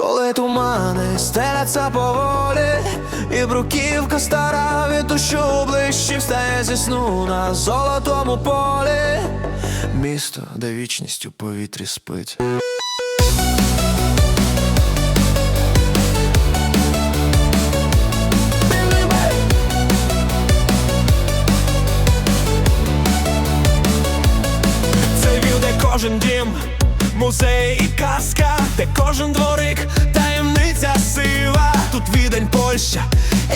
Коли тумани стеляться поволі, і бруківка стара від дощу ближче встає зі сну на золотому полі. Місто, де вічність у повітрі спить. Це вів, кожен дім, музей і казка, де кожен дворик, таємниця сила. Тут відень Польща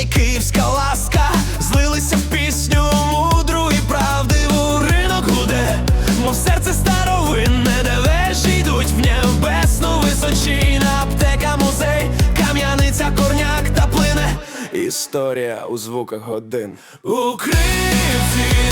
і київська ласка злилися в пісню мудру і правдиву ринок гуде, мов серце старовинне, де вежі йдуть в небесну височина, аптека, музей, кам'яниця, корняк та плине. Історія у звуках годин. У кривці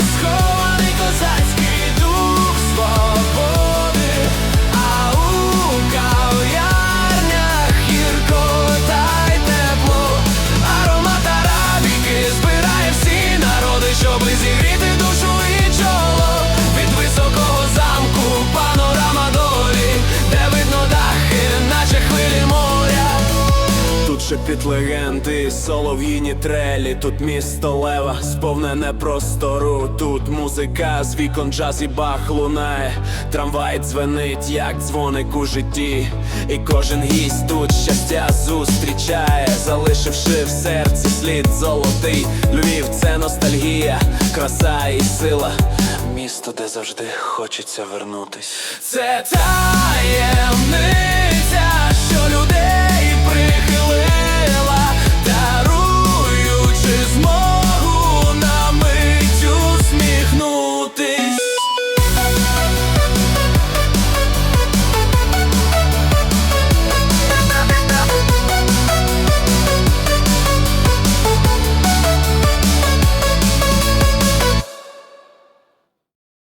шепіт легенди, солов'їні трелі, тут місто лева, сповнене простору. Тут музика з вікон джаз і бах лунає. Трамвай дзвенить, як дзвоник у житті. І кожен гість тут щастя зустрічає, залишивши в серці слід золотий. Львів це ностальгія, краса і сила. Місто, де завжди хочеться вернутись. Це таємниця,